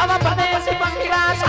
I'm a la pared, si van mi casa.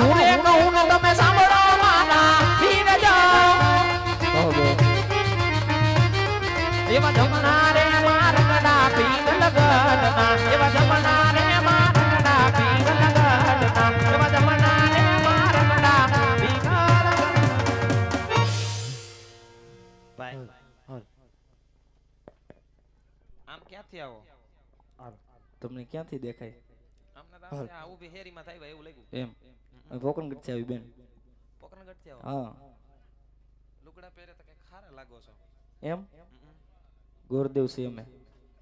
હું ને તમે સાંભળો એવા રે એવા રે એવા રે ભાઈ આમ ક્યાંથી આવો? તમને ક્યાંથી દેખાય? આમ આ ઊભી હેરીમાં થાય ભાઈ એવું લાગ્યું. એમ. પોકરણગઢથી આવી બેન. પોકરણગઢથી આવો? હા. લુગડા પહેરે તો કઈ ખારા લાગો છો? એમ? ગોરદેવ છે અમે.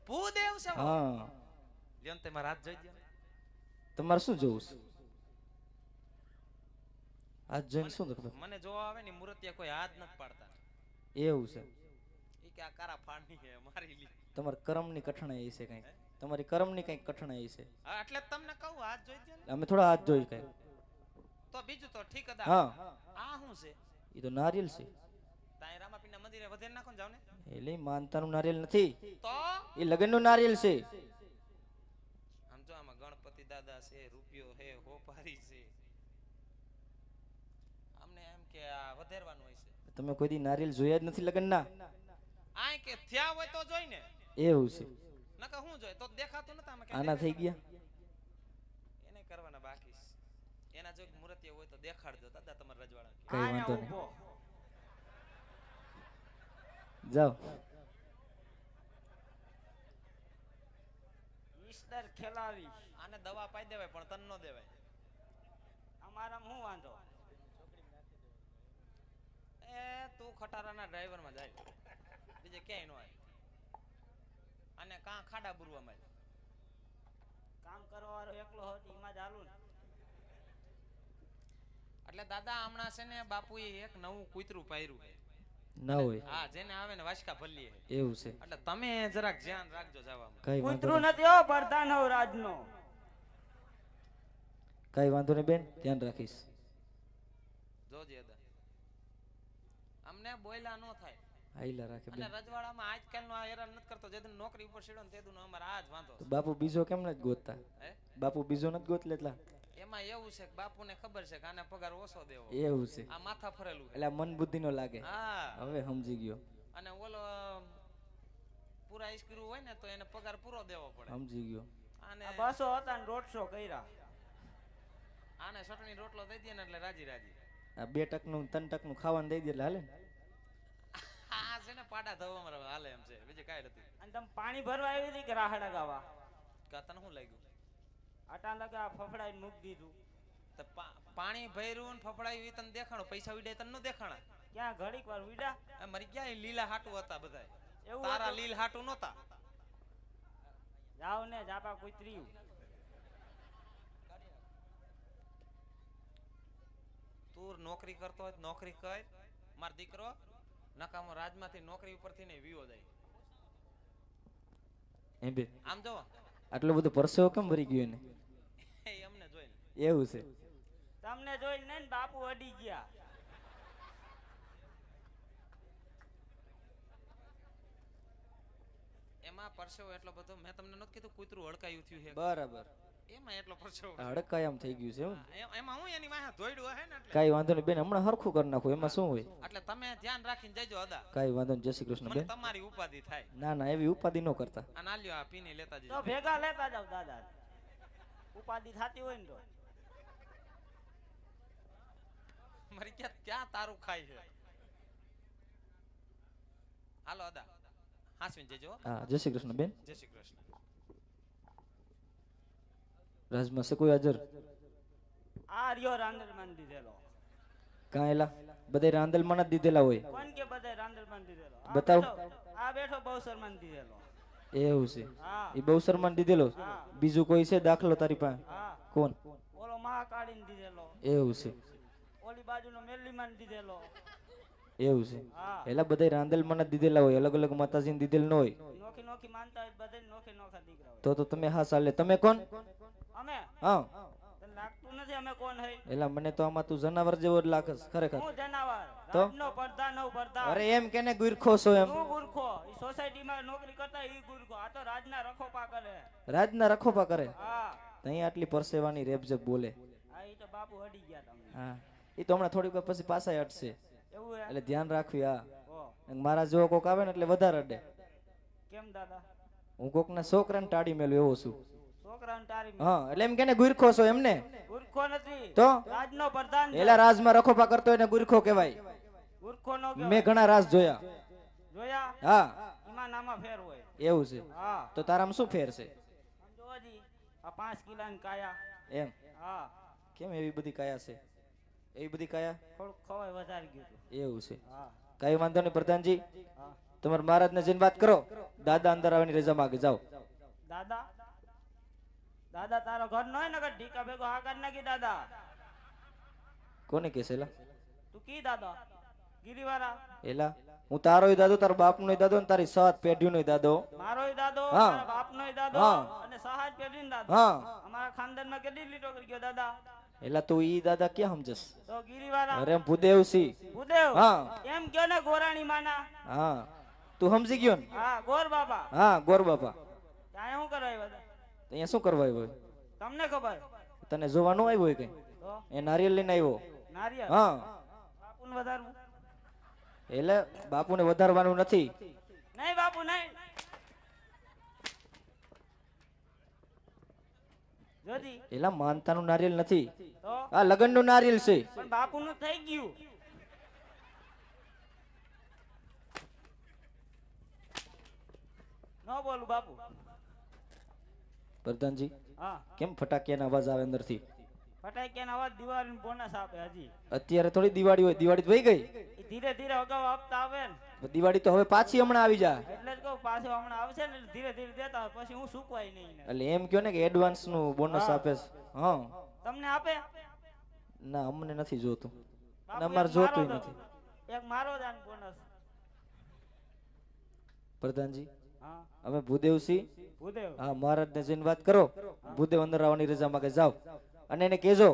ભૂદેવ છે હા. લ્યો તે મારા હાથ જોઈ દે. તમારે શું જોવું છે? આજ જોઈને શું કરતો? મને જોવા આવે ને મૂર્તિયા કોઈ હાથ નથી પાડતા. એવું છે. ઈ કે આ કારા ફાડની છે મારી લી તમારી કર્મની કઠણાઈ છે કઈ તમારી કર્મની કઈ કઠણાઈ છે એટલે તમને કહું હાથ જોઈ દે અમે થોડા હાથ જોઈ કઈ. તો બીજું તો ઠીક હતા હા. આ શું છે? એ તો નારિયેલ છે. તાય રામાપીરના મંદિરે વધે નાખો ને જાવ ને. એટલે માનતાનું નારિયેલ નથી. તો? એ લગ્નનું નારિયેલ છે. આમ જો આમાં ગણપતિ દાદા છે રૂપિયો છે હોપારી છે. અમને એમ કે આ વધેરવાનું હોય છે. તમે કોઈ દી નારિયેલ જોયા જ નથી લગ્નના? આય કે થયા હોય તો જોઈ ને. એવું છે. નકર હું જોઈ તો દેખાતું નતા આમાં આના થઈ ગયા એને કરવાના બાકી છે એના જો મૂર્તિઓ હોય તો દેખાડજો દાદા તમારા રજવાડા કઈ વાંધો નહીં. જાઓ. ઈસ્ટર ખેલાવી. આને દવા પાઈ દેવાય પણ તન નો દેવાય. અમારામાં શું વાંધો? એ તું ખટારાના ડ્રાઈવરમાં જાય. બીજે ક્યાંય નો આવે. અને કાં ખાડા બુરવા માં કામ કરવા વાળો એકલો હોત એમાં જ હાલું ને. એટલે દાદા હમણાં છે ને બાપુએ એક નવું કૂતરું પાયરું ના હોય. હા જેને આવે ને વાસકા ભલ્લી એવું છે. એટલે તમે જરાક ધ્યાન રાખજો જવામાં. કઈ વાંધો કૂતરું નથી હો પ્રધાન નવ રાજનો કઈ વાંધો નહીં બેન ધ્યાન રાખીશ. જોજે અદા અમને બોયલા નો થાય. આઈલા રાખે અને રજવાડામાં આજકાલનો આ હેરાન નથી કરતો. જેદન નોકરી ઉપર છેડો ને તેદુનો અમારે આ જ વાંધો બાપુ બીજો કેમ નથી ગોતતા? હે? બાપુ બીજો નથી ગોત લેટલા એમાં એવું છે કે બાપુને ખબર છે કે આને પગાર ઓછો દેવો. એવું છે. આ માથા ફરેલું એટલે મન બુદ્ધિ નો લાગે. હા. હવે સમજી ગયો. અને ઓલો પૂરા ઈસ્કરું હોય ને તો એને પગાર પૂરો દેવો પડે. સમજી ગયો. આને બસો હતા ને દોઢસો કર્યા. આને ચટણી રોટલો દઈ દે ને એટલે રાજી રાજી. આ બે ટકનું ત્રણ ટકનું ખાવાનું દઈ દે એટલે હાલે ને? આ છે ને પાડા ધવામાં હાલે એમ છે. બીજું કાંઈ નથી. અને તમે પાણી ભરવા આવી હતી કે રાહડા ગાવા? કા તને શું લાગ્યું? આટા લગા ફફડાઈ મૂકી દીધું. તો પા- પાણી ભર્યું ને ફફડાયું એ તને દેખાણો? પૈસા ઉડે તને ન દેખાણા? ક્યાં ઘડીક વાર વિડા મરી ગયા લીલા હાટુ હતા બધા એવું તારા લીલ હાટુ નતા જાવ ને જાપા કુતરીયું. તું નોકરી કરતો હોય નોકરી કર. માર દીકરો નકામો રાજમાંથી નોકરી ઉપરથી ને વીઓ જાય. એમ બે. આમ જો આટલો બધો પરસેવો કેમ ભરી ગયો જોઈને એવું છે. તમને જોઈને ને બાપુ અડી ગયા. એમાં પરસેવો એટલો બધો મેં તમને નથી કીધું કૂતરું હડકાયું થયું છે. બરાબર. એમાં એટલો પરસેવો. આ હડકાયામ થઈ ગયું છે એમ. હા, એની વાહે ધોઈડું હે ને એટલે. કાંઈ વાંધો નહીં બેન હમણાં હરખું કરી નાખું એમાં શું હોય? એટલે તમે ધ્યાન રાખીને જજો અદા. કઈ વાંધો નહીં જય શ્રી કૃષ્ણ બેન. તમારી ઉપાધિ થાય. ના ના એવી ઉપાધિ ન કરતા. આ નાલ્યો આ પીને લેતા તો જજો. ભેગા લેતા જાવ દાદા. ઉપાધિ થતી હોય ને તો. મારી ક્યાં ક્યાં તારું ખાય છે? હાલો અદા. હાસવીને જજો હો. હા જય શ્રી કૃષ્ણ બેન. જય શ્રી કૃષ્ણ. રાજમાં છે કોઈ હાજર? આ રહ્યો રાંદલમાન દીધેલો. કાં એલા? બધે રાંદલમાં જ દીધેલા હોય. કોણ કે બધાય રાંદલમાન દીધેલો? બતાવ. બેઠો- આ બેઠો બહુસરમાન દીધેલો. એવું છે. હા. એ બહુ શર્માન દીધેલો બીજું કોઈ છે દાખલો તારી પાસે? હા. કોણ? ઓલો મહાકાળીને દીધેલો. એવું છે. ઓલી બાજુનો મેલ્લીમાન દીધેલો. એવું છે? એલા બધા રાંદલમાં મને દીધેલા હોય અલગ અલગ માતાજીને દીધેલ ન હોય? નોખી નોખી માનતા હોય બધે નોખી નોખા દીકરા તો તો તમે હા સાલે. તમે કોણ? અમે? હા. લાગતું નથી અમે કોણ હઈ? એલા મને તો આમાં તું જનાવર જેવો જ લાગસ ખરેખર. હું જનાવર? તો? નો પડતા નો પડતા અરે એમ કેને ગુરખો છો એમ. હું ગુરખો? ઈ સોસાયટીમાં નોકરી કરતા ઈ ગુરખો. આ તો રાજના રખોપા કરે. રાજના રખોપા કરે? હા. તઈ આટલી પરસેવાની રેબજેબ બોલે. આ ઈ તો બાપુ હડી ગયા તમને હા. એ તો હમણાં થોડીક વાર પછી પાછા હટશે. એટલે ધ્યાન રાખવી હા મારા જેવો કોક આવે ને એટલે વધારે અડે. કેમ દાદા? હું કોકના છોકરાને ટાળી મેલું એવો છું. હા એટલે એમ કેને ગુરખો છો એમને ગુરખો નથી. તો? રાજનો પ્રધાન એલા રાજમાં રખોપા કરતો એને ગુરખો કહેવાય. ગુરખો નો મેં ઘણા રાજ જોયા. જોયા? હા. એમાં નામાં ફેર હોય. એવું છે. હા. તો તારામાં શું ફેર છે? સમજો આ પાંચ કિલાની કાયા. એમ. હા. કેમ એવી બધી કાયા છે? એવી બધી કયા? થોડું ખવાય વધારે ગયું એવું છે. કઈ વાંધો નહીં પ્રધાનજી. તમારા મહારાજ ને જઈને વાત કરો દાદા અંદર આવવાની રજા માંગે જાઓ. દાદા? દાદા તારો ઘર નો ને કે ઢીકા ભેગો કરી નાખી દાદા. કોને કહેશે તું કી દાદા? ગિરિવારા એલા હું તારોય દાદો તારો બાપનોય દાદો ને તારી સાત પેઢીઓનોય દાદો. મારો દાદો બાપ નો દાદો અને સહાજ પેઢી દાદો. હા. અમારા ખાનદાનમાં કેટલી લીટો કરી ગયો દાદા? એલા તું ઈ દાદા ક્યાં સમજસ? તો ગિરિવાળા અરે ભૂદેવ સી. ભૂદેવ. હા. એમ કયો ને ગોરાણી માના. હા. તું સમજી ગયો ને? હા ગોર બાબા હા ગોર બાપા. ત્યાં શું કરવા આવ્યા અહીંયા શું કરવા આવ્યો તમને ખબર? તને જોવાનું આવ્યો હોય કઈ એ નારિયેલ લઈને આવ્યો. નારિયેળ હા. બાપુને વધારવું? એટલે બાપુને વધારવાનું નથી. નહીં બાપુ નહીં જોજી એલા માનતાનું નારિયેલ નથી. આ લગનનું નારિયેલ છે. પણ બાપુનું થઈ ગયું. ન બોલું બાપુ. પ્રધાનજી હા. કેમ ફટાકિયાના અવાજ આવે અંદરથી? ફટાકિયાના અવાજ દિવાળી બોનસ આપે હજી. અત્યારે થોડી દિવાળી હોય દિવાળી તો ગઈ. ધીરે ધીરે અગાઉ આપતા આવે ને. દિવાળી તો હવે પાછી હમણાં આવી જાય. એટલે જ કહું પાછી હમણાં આવશે ને ધીરે ધીરે દેતા પછી હું સુકવાય નહીં એટલે એમ કયો ને કે એડવાન્સનું બોનસ આપે છે. હા. તમને આપે? ના અમને નથી જોતું. અમારે જોતું નથી. એક મારો દાન બોનસ પ્રધાનજી અમે ભૂદેવસી ભૂદેવ. હા મહારાજને જઈને વાત કરો ભૂદેવ અંદર આવવાની રજા માંગે જાઓ. અને એને કહેજો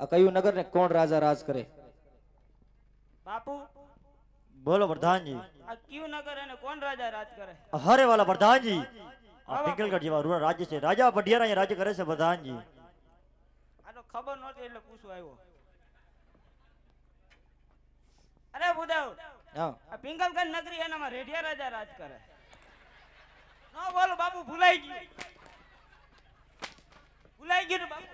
આ કયું નગર ને કોણ રાજા રાજ કરે? બાપુ? બોલો પ્રધાનજી આ કયું નગર અને કોણ રાજા રાજ કરે? હરે વાલા પ્રધાનજી આ પિંગલગઢ જેવા રૂરલ રાજ્ય છે. રાજા પઢિયારા અહીંયા રાજ્ય કરે છે પ્રધાનજી આ તો ખબર નહોતી એટલે પૂછવા આવ્યો. અરે બુદાવ હા. આ પિંગલગઢ નગરી એનામાં રેઢિયા રાજા રાજ કરે. નો બોલો બાપુ ભૂલાઈ ગયું ભૂલાઈ ગયું ને બાપુ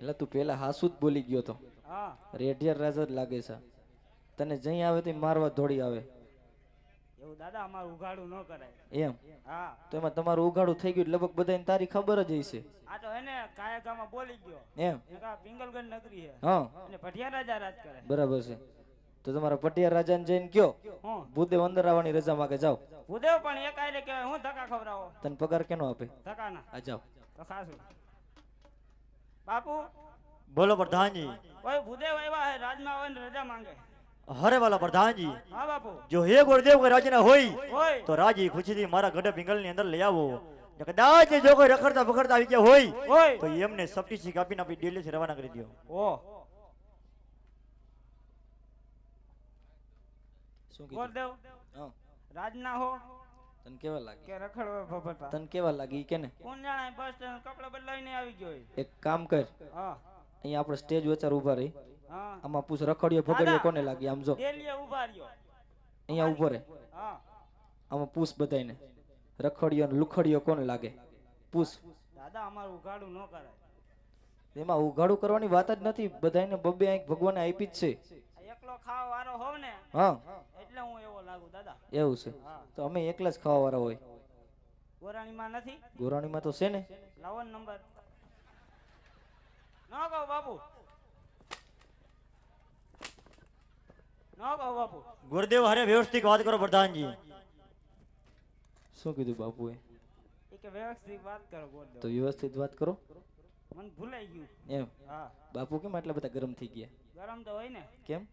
એટલે તું પેલા હાસુ જ બોલી ગયો તો. હા. રેઢિયાર રાજા જ લાગે છે. તને જઈ આવે તો મારવા દોડી આવે. એવું દાદા અમારું ઉઘાડું ન કરાય. એમ? હા. તો એમાં તમારું ઉઘાડું થઈ ગયું લગભગ બધાને તારી ખબર જ હશે. આ તો એને કાયગામાં બોલી ગયો. એમ? પિંગલગઢ નગરી છે. હા. અને ભટિયા રાજા રાજ કરે. બરાબર છે. તો તમારા પટિયા રાજાને જઈને કયો. હું? ભૂદેવ અંદર આવવાની રજા માંગે જાઓ. ભૂદેવ પણ એક આઈને કહેવાય હું ધક્કા ખવડાવો. તને પગાર કેનો આપે? ધક્કાના. આ જાઓ. તો બાપુ? બોલો પ્રધાનજી. કોઈ ભૂદેવ આવ્યા હે રાજમાં આવે ને રજા માંગે. હરે વાલા પ્રધાનજી હા બાપુ. જો હે ગુરુદેવ કે રાજના હોય હોય તો રાજી ખુશીથી મારા ગઢ પિંગલની અંદર લઈ આવો. કદાચ જો કોઈ રખડતા પકડતા આવી ગયા હોય તો એમને સપટીસી કાપીને આપી ડેલી રવાના કરી દો. ઓ. શું કીધું? ગોરદેવ હા. રાજના હો. તને કેવા લાગે? કે રખડવા ભભટા. તને કેવા લાગી કે ને કોણ જાણે બસ સ્ટેન્ડ કપડા બદલાવીને આવી ગયો એક કામ કર. હા. અહીંયા આપણે સ્ટેજ વચ્ચે ઊભા રહી. હા. આમાં પૂછ રખડ્યો ભગડ્યો કોને લાગી? આમ જો. ડેલીએ ઊભા રહ્યો. અહીંયા ઊભો રહે. હા. આમાં પૂછ બધાયને. રખડીયો ને લુખડીયો કોને લાગે? પૂછ. દાદા અમારું ઉઘાડું ન કરાય. એમાં ઉઘાડું કરવાની વાત જ નથી. બધાયને બબ્બે આંખ ભગવાને આપી જ છે. એકલો ખાવા વાળો હોવ ને હા. એટલે હું એવો લાગુ દાદા. એવું છે? તો અમે એકલા જ ખાવા વાળા હોય. ગોરાણીમાં નથી? ગોરાણીમાં તો છે ને. લાવો નંબર. ન કહો બાપુ. ન કહો બાપુ. ગુરુદેવ હરે વ્યવસ્થિત વાત કરો પ્રધાનજી. શું કીધું બાપુએ? એ કે વ્યવસ્થિત વાત કરો તો વ્યવસ્થિત વાત કરો. મને ભૂલાઈ ગયું. એમ. હા. બાપુ કેમ આટલા બધા ગરમ થઈ ગયા? ગરમ તો હોય ને. કેમ?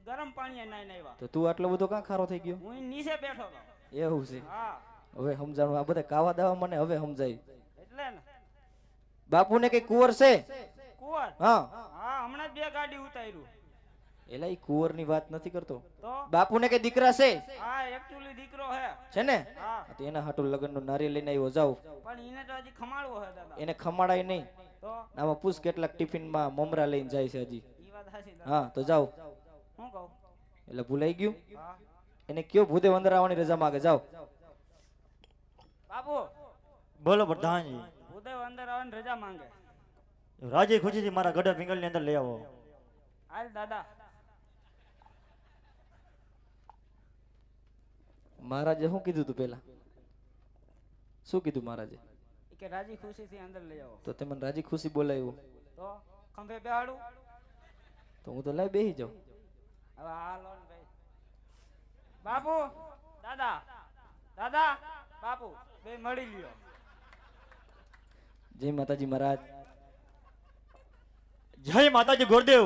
ગરમ પાણી નાઈ નાઈવા તો તું આટલો બધો કાં ખારો થઈ ગયો? હું નીચે બેઠો હતો. એવું છે. હા. હવે સમજાણું આ બધા કાવા દાવા મને હવે સમજાય. એટલે ને. બાપુને કઈ કુંવર છે? કુંવર? હા. હા હમણાં બે ગાડી ઉતાર્યું. એલા ઈ કુંવરની વાત નથી કરતો. બાપુ ને કે દીકરા છે? હા એક્ચ્યુઅલી દીકરો હે. છે ને? તો એના હાટુ લગ્નનું નારિયેળ લઈને આવ્યો જાવ પણ એને તો હજી ખમાડવો હે દાદા. એને ખમાડાય નહીં. તો? આમાં પૂછ કેટલાક ટિફિનમાં મમરા લઈને જાય છે હજી. હા તો જાઓ. કહું એટલે ભૂલાઈ ગયું? એને કયો ભૂતે અંદર આવવાની રજા માંગે? જાઓ. બાપુ. બોલો પ્રધાનજી. ભૂતે અંદર આવવાની રજા માંગે. રાજી ખુશીથી મારા ગઢ પિંગલની અંદર લઈ આવો. હાલ દાદા. મહારાજે શું કીધું તું પેલા શું કીધું મહારાજે? કે રાજી ખુશીથી અંદર લઈ આવો. તો તે મને રાજી ખુશી બોલાવ્યું તો ખંભે બેહાડું. તો હું તો લઈ બેહી જાઉં. હવે હાલો ને ભાઈ. બાપુ દાદા દાદા બાપુ બે મળી લ્યો. જય માતાજી મહારાજ. જય માતાજી ગોરદેવ.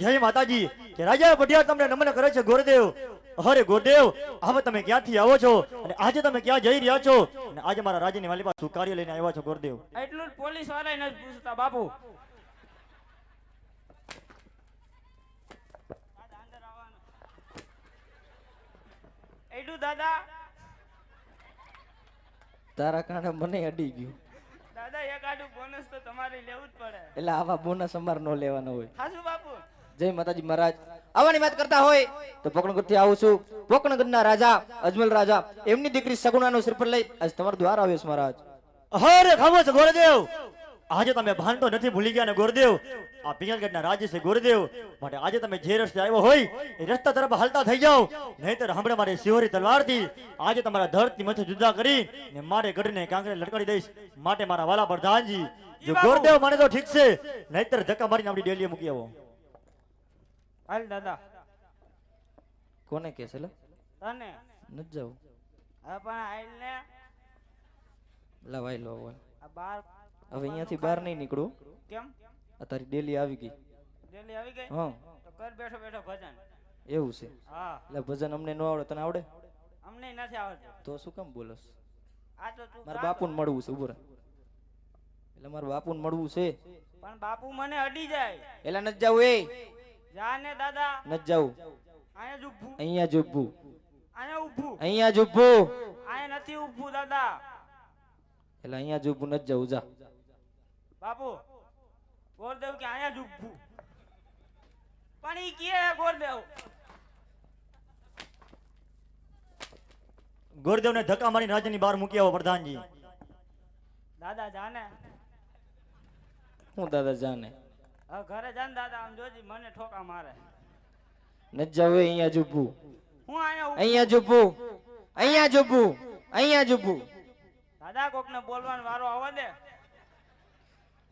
જય માતાજી. કે રાજા પઢિયાર તમને નમન કરે છે ગોરદેવ. અરે ગોરદેવ હવે તમે ક્યાંથી આવો છો? અને આજે તમે ક્યાં જઈ રહ્યા છો? અને આજે મારા રાજ્યની વાલી શું કાર્ય લઈને આવ્યા છો ગુરુદેવ? એટલું પોલીસવાળા નથી પૂછતા બાપુ દાદા, અંદર આવવાનું. એટલું દાદા તારા કારણે મને અડી ગયું. દાદા એક આડું બોનસ તો તમારે લેવું જ પડે. એટલે આવા બોનસ અમારે નો લેવાનો હોય. હાસુ બાપુ? જય માતાજી મહારાજ. આવવાની વાત કરતા હોય તો પોકણગઢથી આવું છું. પોકણગઢના રાજા અજમલ રાજા એમની દીકરી સગુણાનું શ્રીફળ લઈ આજ તમારું દ્વાર આવ્યો છે મહારાજ. હરે ખબર છે ગુરુદેવ! આજે તમે ભાન તો નથી ભૂલી ગયા ને ગુરુદેવ? આ પિંગલગઢના રાજ્ય છે ગુરુદેવ. માટે આજે તમે જે રસ્તે આવ્યો હોય એ રસ્તા તરફ હાલતા થઈ જાઓ. નહીતર હમણાં મારે સિહોરી તલવારથી. આજે તમારા ધરતી મથે જુદા કરી ને મારે ગઢને કાંકરે લટકાડી દઈશ. માટે મારા વાલા પ્રધાનજી જો. ગુરુદેવ મને તો ઠીક છે. નહીતર ધક્કા મારીને આપણી ડેલીએ મૂકી આવો. હાલ દાદા. કોને કે છે તને. ન જાવ હા પણ હાલ ને. લવાઈ લો આ બાર હવે અહીંયાથી બહાર નહીં નીકળું. કેમ? અત્યારે તારી ડેલી આવી ગઈ. ડેલી આવી ગઈ? હા. તો કર બેઠો બેઠો ભજન. એવું છે. હા. એટલે ભજન અમને ન આવડે તને આવડે? અમને નથી આવડતું. તો શું કેમ બોલસ? આ તો તું મારા બાપુને મળવું છે ઊભો એટલે મારા બાપુને મળવું છે. પણ બાપુ મને અડી જાય. એટલે નથી જાવ એ. જા ને દાદા. નથી જાવ અહીંયા જ ઊભું. અહીંયા જ અહીંયા ઉભું અહીંયા જ ઊભું. અહીંયા નથી ઉભું દાદા. એટલે અહીંયા જ ન નથી જવું જા. બાપુ ગોરદેવ કે અહીંયા જ પણ ઈ કે ગોરદેવ? ગુરુદેવને ધક્કા મારીને રાજ્યની બહાર મૂકી આવો પ્રધાનજી. દાદા જાને? હું દાદા જાને? હવે ઘરે જાને દાદા આમ જોજી મને ઠોકા મારે. નથી જવું અહીંયા જ હું અહીંયા અહીંયા જ ઊભું. અહીંયા જ અહીંયા જ ઊભું. દાદા કોકને બોલવાનો વારો આવવા દે.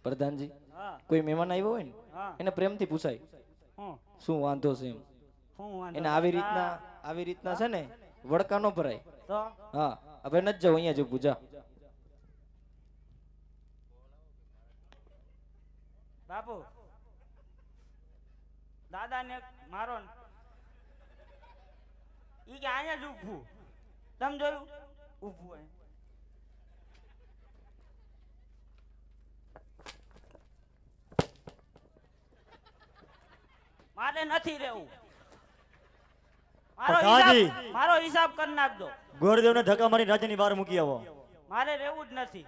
પ્રધાનજી હા. કોઈ મહેમાન આવ્યો હોય ને એને પ્રેમથી પૂછાય. શું વાંધો છે એમ? એને આવી રીતના આવી રીતના છે ને વડકા નો ભરાય. હા. હવે નથી જવું અહીંયા જો પૂજા બાપુ બાપુ. દાદાને મારો ને ઈ કે અહીંયા જ ઉભું તમે જોયું? ઊભું મારે નથી રહેવું. મારો હિસાબ મારો હિસાબ કરી નાખજો. ગોરદેવને ધક્કા મારી રાજ્યની બહાર મૂકી આવો. મારે રહેવું જ નથી.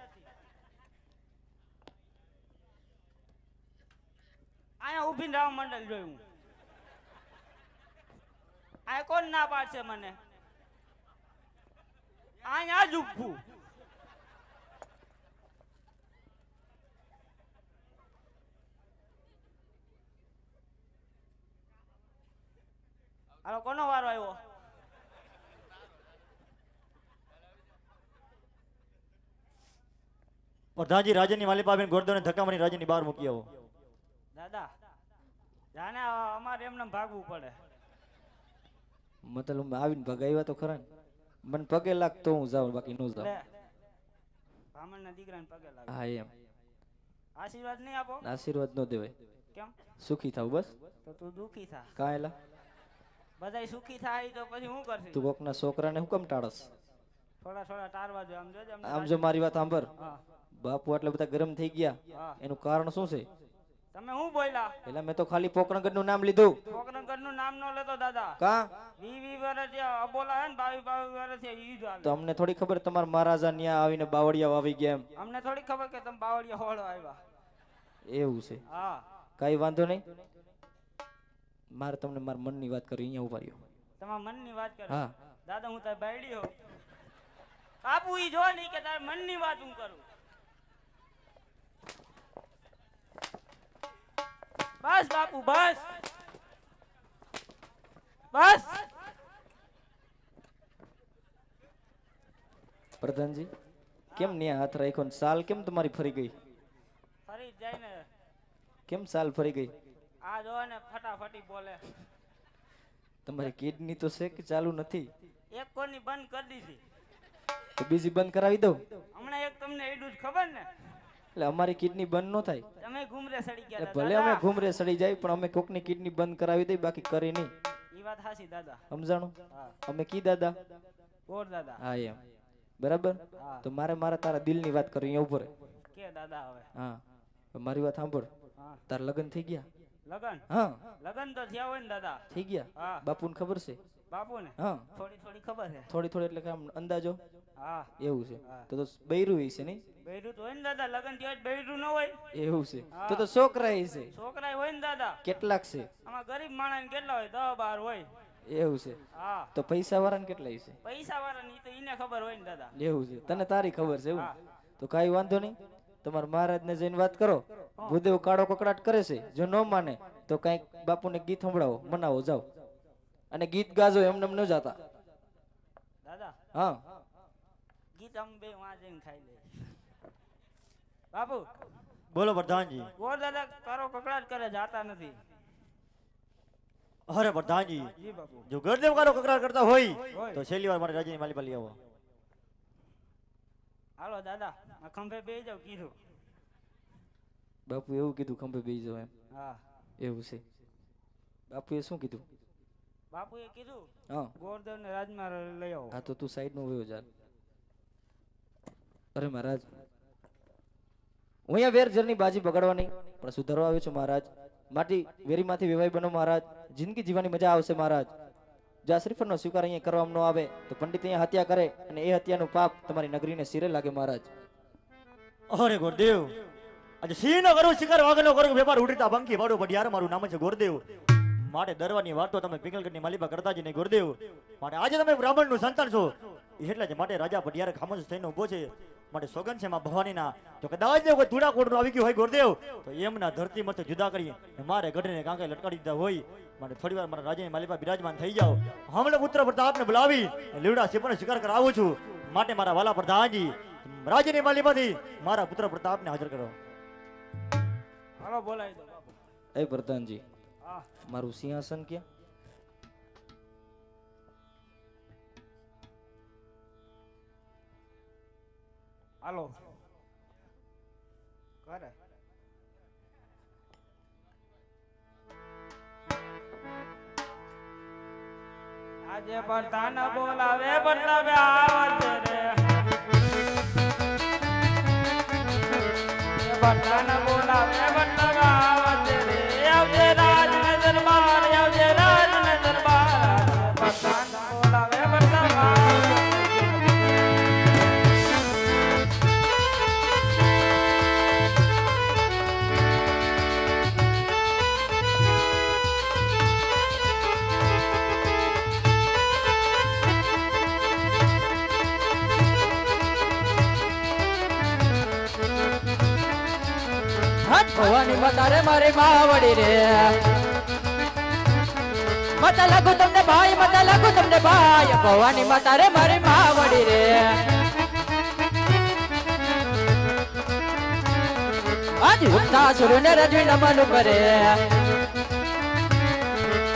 અહીંયા ઊભી રામ મંડળ જોયું. આ કોણ ના પાડશે મને? અહીંયા જ ઊભું. હાલો કોનો વારો આવ્યો? પ્રધાનજી રાજાની માલિકા આવીને ગુરુદેવને ધક્કા મારી રાજાની બહાર મૂકી આવો. દાદા જાને અમારે એમને ભાગવું પડે. મતલબ આવીને ભગાવ્યા તો ખરા મને પગે લાગતો હું જાઉં બાકી ન જાઉં. બ્રાહ્મણના દીકરાને પગે લાગે. હા એમ. આશીર્વાદ નહીં આપો? આશીર્વાદ ન દેવાય. કેમ? સુખી થાવ બસ. તો તું દુખી થા. કાં બધાય સુખી થાય તો પછી હું કરશે? તું કોકના છોકરાને હું કેમ ટાળસ થોડા થોડા ટાળવા જો આમ જોજે આમ જો મારી વાત સાંભળ. બાપુ આટલા બધા ગરમ થઈ ગયા. એનું કારણ શું છે? તમે હું બોલ્યા? પેલા મેં તો ખાલી પોકરણગઢનું નામ લીધું. પોકરણગઢનું નામ ન લેતો દાદા. કા? વી વી વર્ષ અબોલા હે ને બાવી બાવી વર્ષ છે ઈ જ તો અમને થોડી ખબર તમારા મહારાજા ન્યા આવીને બાવળિયા વાવી ગયા એમ. અમને થોડી ખબર કે તમે બાવળિયા હોળો આવ્યા. એવું છે. હા. કઈ વાંધો નહીં. મારે તમને મારા મનની વાત કરી અહીંયા ઊભા રહ્યો. તમારા મનની વાત કરો? હા. દાદા હું તારે બાયડી હો બાપુ ઈ જો નહીં કે તારા મનની વાત હું કરું. બસ બાપુ બસ. બસ. પ્રધાનજી કેમ ન્યા હાથ રાખ્યો ને? સાલ કેમ તમારી ફરી ગઈ? ફરી જાય ને. કેમ સાલ ફરી ગઈ? આ જો ને ફટાફટી બોલે. તમારી કિડની તો છે કે ચાલુ નથી. એક કોની બંધ કરી દીધી. તો બીજી બંધ કરાવી દઉં? હમણાં એક તમને એડું જ ખબર ને? એટલે અમારી કિડની બંધ નો થાય. તમે ઘૂમરે સડી ગયા ભલે અમે. ઘૂમરે સડી જાય પણ અમે કોકની કિડની બંધ કરાવી દઈ બાકી કરી નહીં. ઈ વાત હાસી દાદા. સમજાણું? અમે કી દાદા? ઓર દાદા. હા એમ. બરાબર? તો મારે મારા તારા દિલની વાત કરી અહીંયા ઉપર કે દાદા હવે? હા. મારી વાત સાંભળ. તાર લગ્ન થઈ ગયા? લગન? હા. લગન તો થયા હોય ને દાદા? થઈ ગયા. બાપુને ખબર છે? બાપુને? હા. થોડી થોડી ખબર છે. થોડી થોડી એટલે આમ અંદાજો? હા. એવું છે. તો તો બૈરું છે નહીં? બૈરું તો હોય ને દાદા લગન થયા હોય બૈરું ન હોય. એવું છે. તો તો છોકરા છે. છોકરા હોય ને દાદા. કેટલાક છે? આમાં ગરીબ માણસ કેટલા હોય? દસ બાર હોય. એવું છે. હા. તો પૈસા વાળાને કેટલા છે? પૈસા વાળા ની તો એને ખબર હોય ને દાદા. એવું છે. તને તારી ખબર છે એવું? તો કઈ વાંધો નહીં. તમારા મહારાજને જઈને વાત કરો. ભૂદેવ કાળો કકડાટ કરે છે જો ન માને તો કાંઈક બાપુને ગીત સંભળાવો મનાવો જાઓ. અને ગીત ગાજો એમને એમ ન જાતા. દાદા હા. ગીત આમ બે વાં જઈને ખાઈ લે. બાપુ. બોલો પ્રધાનજી. ગોર દાદા કાળો કકડાટ કરે જાતા નથી. અરે પ્રધાનજી જી જો ગરદેવ કાળો કકડાટ કરતા હોય હોય. તો છેલ્લી વાર મારે રાજીની માલી પાલી આવો. હાલો દાદા ખંભે બે જાવ કીધું. બાપુ એવું કીધું ખંભે બેસી જાવ એમ. હા. એવું છે. બાપુએ શું કીધું? બાપુએ કીધું હા. ગોરદેવ ને રાજમાં લઈ આવો. હા તો તું સાઈડ નો વયો જા. અરે મહારાજ હું અહીંયા વેર જરની બાજી બગાડવાની પણ સુધારવા આવ્યો છું મહારાજ. માટી વેરીમાંથી વેવાય બનો મહારાજ. જિંદગી જીવવાની મજા આવશે મહારાજ. જો આ શ્રીફળનો સ્વીકાર અહીંયા કરવામાં ન આવે તો પંડિત અહીંયા હત્યા કરે અને એ હત્યાનું પાપ તમારી નગરીને શિરે લાગે મહારાજ. અરે ગોરદેવ, આજે સિંહનો કરો શિકાર વાઘનો કરો વેપાર ઉડતા બંકી પાડો પણ મારું નામ છે ગોરદેવ. માટે ડરવાની વાતો તમે પિંગલગઢની માલિબા કરતા જ નહીં ગોરદેવ. માટે આજે તમે બ્રાહ્મણનું સંતાન છો. એટલે જ માટે રાજા પટિયારે ખામોશ થઈને ઊભો છે. માટે સોગન છે માં ભવાનીના. તો કદાચ કોઈ ધૂડા કોટનું આવી ગયું હોય ગોરદેવ તો એમના ધરતી મત જુદા કરી ને મારે ગઢને કાંકે લટકાડી દીધા હોય. માટે થોડી વાર મારા રાજાની માલિકા બિરાજમાન થઈ જાઓ. હમણાં પુત્ર પ્રતાપને બોલાવી લીવડા સિંહનો શિકાર કરાવું છું. માટે મારા વાલા પ્રધાનજી રાજાની માલિબાથી મારા પુત્ર પ્રતાપને હાજર કરો. હાલો બોલાય એ પ્રધાનજી મારું સિંહાસન ક્યાં? હાલો કરે આજે પડતા ન બોલાવે બદલાવે આવજે રે પડતા ન બોલાવે બદલાવે મતારે મારી માવડી રે. માતા લાગુ તમને ભાઈ, માતા લાગુ તમને ભાઈ. ભવાની મતારે મારી માવડી રે. આજ ઉઠતા ને રજવી નમન કરે.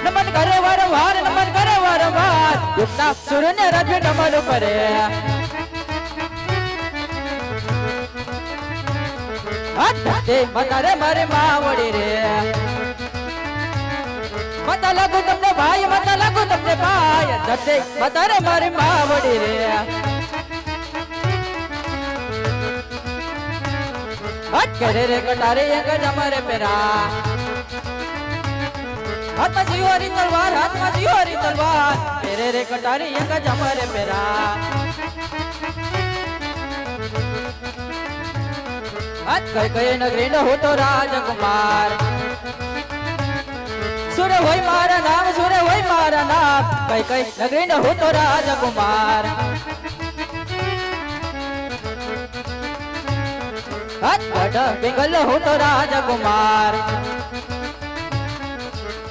નમન કરે વારંવાર, નમન કરે વારંવાર. ઉઠતા ને રજવી નમન કરે. હાથ મતારે મારે માવડી રે. મતા લાગુ તમને ભાઈ, મતા લાગુ તમને ભાઈ, ધરતી મતારે મારી માવડી રે. કરે રે કટારે એક જ પેરા. હાથમાં જીવારી તલવાર, હાથમાં જીવારી તલવાર. પેરે રે કટારી એક જ અમારે પેરા. કઈ કઈ નગરી નો હું તો રાજકુમાર સુરે હોય મારા નામ સુરે હોય મારા નામ કઈ કઈ નગરી નો હું તો રાજકુમાર હાથ ગઢ પિંગલ હું તો રાજકુમાર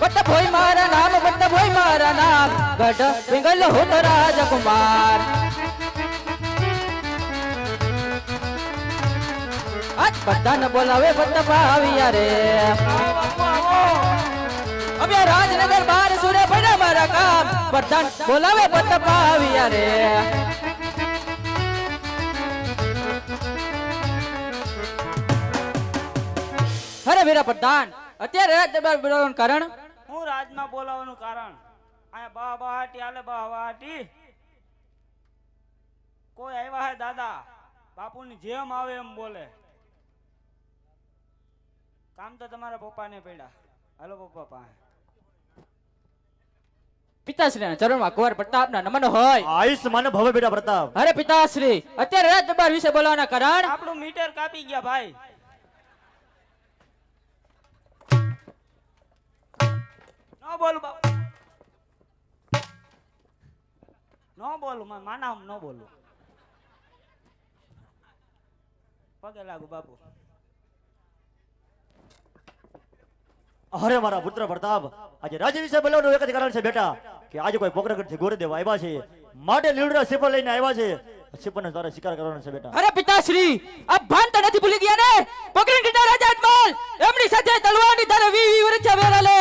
વલ્લભ હોય મારા નામ વલ્લભ હોય મારા નામ ગઢ પિંગલ હું તો રાજકુમાર બધાને બોલાવે બધા ભાવિયા રે. બાપુ અમે રાજનગર બાર સુરે પડે મારા કામ. બધા બોલાવે બધા ભાવિયા રે. અરે વીરા પ્રધાન, અત્યારે દરબાર બોલાવવાનું કારણ? હું રાજમાં બોલાવવાનું કારણ? અહીંયા બા બહાટી, આલે બા બહાટી. કોઈ આવ્યા હે દાદા? બાપુની જેમ આવે એમ બોલે. કામ તો તમારા પપ્પાને પડ્યા. હાલો પપ્પા પાસે. પિતાશ્રીના ચરણમાં કુંવર પ્રતાપના નમન હોય. આયુષ્માન ભવે બેટા પ્રતાપ. અરે પિતાશ્રી અત્યારે રાજ દરબાર વિશે બોલાવવાના કારણ? આપણું મીટર કાપી ગયા ભાઈ. ન બોલું બાપુ. ન બોલું મા- માના ન બોલું. પગે લાગુ બાપુ. અરે મારા પુત્ર પ્રતાપ, આજે રાજ્ય વિશે બોલવાનું એક જ કારણ છે બેટા, કે આજે કોઈ પોકરગઢથી ગોરદેવ આવ્યા છે. માટે લીવડા સિપર લઈને આવ્યા છે. સિપરને તારે શિકાર કરવાનો છે બેટા. અરે પિતાશ્રી, આ ભાન તો નથી ભૂલી ગયા ને? પકડી લીધા રાજા અજમલ એમની સાથે તલવારની તારે વી વી વર્ષા વેરા લે.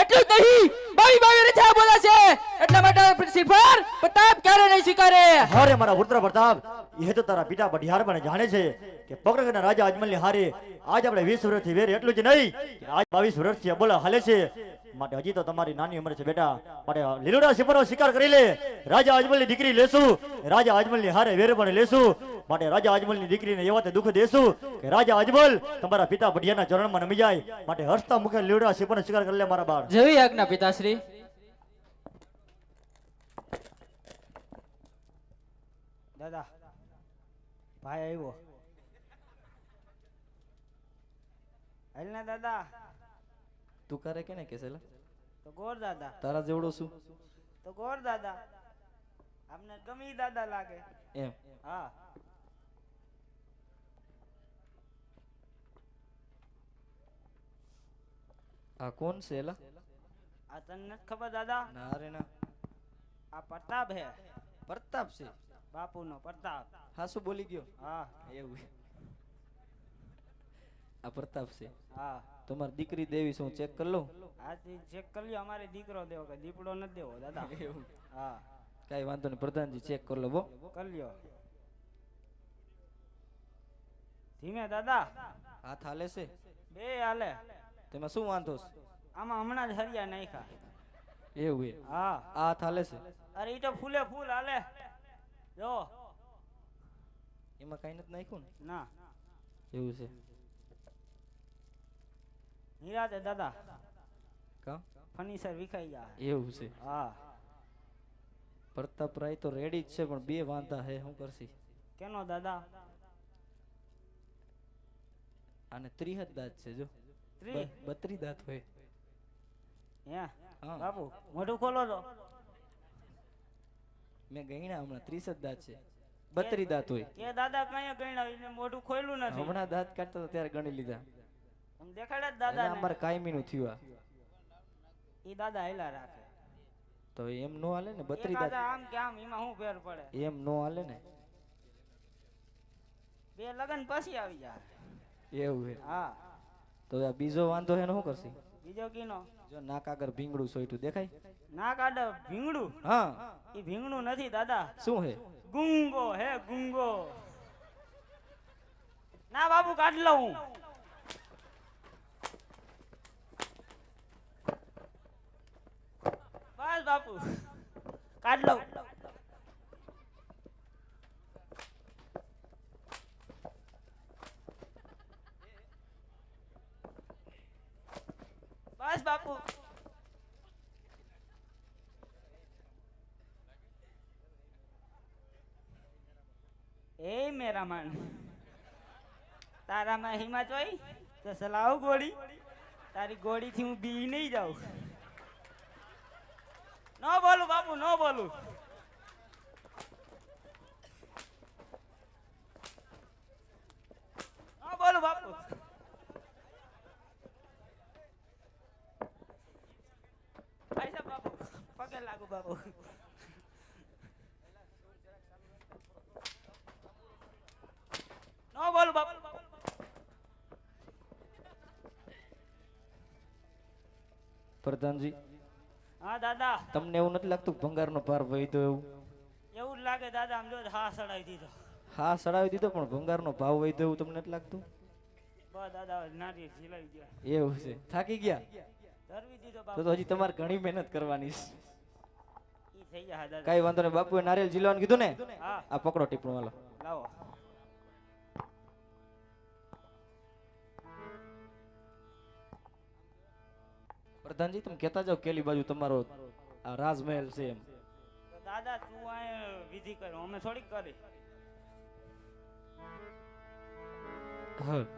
એટલું જ નહીં બાવી બાવી રચા બોલા છે, એટલા માટે શ્રીફળ પ્રતાપ ક્યારે નહીં સ્વીકારે? અરે મારા પુત્ર પ્રતાપ, એ તો તારા પિતા બઢિયાર પણ જાણે છે કે પગરગના રાજા અજમલની હારે આજ આપણે 20 વર્ષથી વેર એટલું જ નહીં આજ 22 વર્ષથી બોલા હાલે છે. માટે હજી તો તમારી નાની ઉંમર છે બેટા. માટે લીલુડા સિપરનો શિકાર કરી લે. રાજા અજમલની દીકરી લેશું. રાજા અજમલની હારે વેર પણ લેશું. માટે રાજા અજમલની દીકરીને એવા તે દુઃખ દેશું કે રાજા અજમલ તમારા પિતા ભડિયાના ચરણમાં નમી જાય. માટે હસતા મુખે લીલોડા સિપરનો શિકાર કરી લે મારા બાળ. જેવી આજ્ઞા પિતાશ્રી. દાદા ભાઈ આવ્યો. હાલ દાદા. તું કરે કે ને કેસેલા? તો ગોર દાદા. તારા જેવડો શું? તો ગોર દાદા. આપને ગમી દાદા લાગે. એમ? હા. આ કોણ છે એલા આ તને નથી ખબર દાદા? ના રે ના. આ પ્રતાપ હે. પ્રતાપ છે? બાપુનો પ્રતાપ. હા શું બોલી ગયો? હા. એવું. આ પ્રતાપ છે. હા. તમારી દીકરી દેવી શું ચેક કરી લઉં. આથી ચેક કરી લ્યો અમારે દીકરો દેવો કે દીપડો નથી દેવો દાદા. હા. કાંઈ વાંધો નહીં પ્રધાનજી ચેક કરી લો બો કરી લ્યો. ધીમે દાદા. હાથ હાલે છે? બે હાલે. તેમાં શું વાંધો છે? આમાં હમણાં જ હરિયા નાખ્યા. એવું એ હા. આ હાથ હાલે છે? અરે ઈ તો ફૂલે ફૂલ હાલે. જો. એમાં કઈ નથી નાખ્યું ને? ના. એવું છે. નિરાતે દાદા. કા? ફર્નિચર વિખાઈ જાય એવું છે? હા. પ્રતાપરાય તો રેડી જ છે પણ બે વાંધા હે શું કરશી? કેનો દાદા? અને ત્રીહદ દાંત છે જો. ત્રી? બત્રી દાંત હોય. હે? હા. બાપુ મોઢું ખોલો તો. મેં ગઈણા હમણાં ત્રીસ જ દાંત છે. બત્રી દાંત હોય. કે દાદા કઈ ગઈણા મોઢું ખોલ્યું નથી. હમણાં દાંત કાઢતા ત્યારે ગણી લીધા. દેખાડ્યા દાદા અમારે કાયમી નું થયું ઈ દાદા હેલા રાખે. તો એમ નો હાલે ને બત્રી દાદા આમ કે આમ એમાં શું ફેર પડે? એમ નો હાલે ને. બે લગન પછી આવી જાય એવું હે. હા. તો આ બીજો વાંધો એનો શું કરશે? બીજો કીનો. જો નાક આગળ ભીંગડું સોઈટું દેખાય? ના કાઢ ભીંગડું? હા. એ ભીંગડું નથી દાદા. શું હે? ગુંગો હે ગુંગો. ના બાબુ કાઢ લઉં. બસ બાપુ. કાઢ લઉં. બસ બાપુ. એ મેરા મન તારામાં હિંમત હોય તો સલાવ ગોળી. તારી ગોળીથી હું બી નહીં જાઉં. ન બોલું બાપુ, નો બોલું. ન બોલું બાપુ. પૈસા બાપુ, પગે લાગુ બાપુ. ન બોલું બાપુ. પ્રધાનજી હા દાદા. તમને એવું નથી લાગતું ભંગારનો ભાર વહીધો એવું? એવું જ લાગે દાદા આમ જો હા સડાવી દીધો. હા સડાવી દીધો પણ ભંગારનો ભાવ વહીધો એવું તમને નથી લાગતું? બસ દાદા નારી ગયા. એવું છે. થાકી ગયા? તો હજી તમારે ઘણી મહેનત કરવાની છે. કાંઈ વાંધો નહીં બાપુએ નારિયેલ જીલવાનું કીધું ને? આ પકડો ટીપણું વાલો લાવો. પ્રધાનજી તમે કહેતા જાઓ કેલી બાજુ તમારો આ રાજમહેલ છે એમ. દાદા તું આ વિધિ કર અમે થોડીક કરી. હા.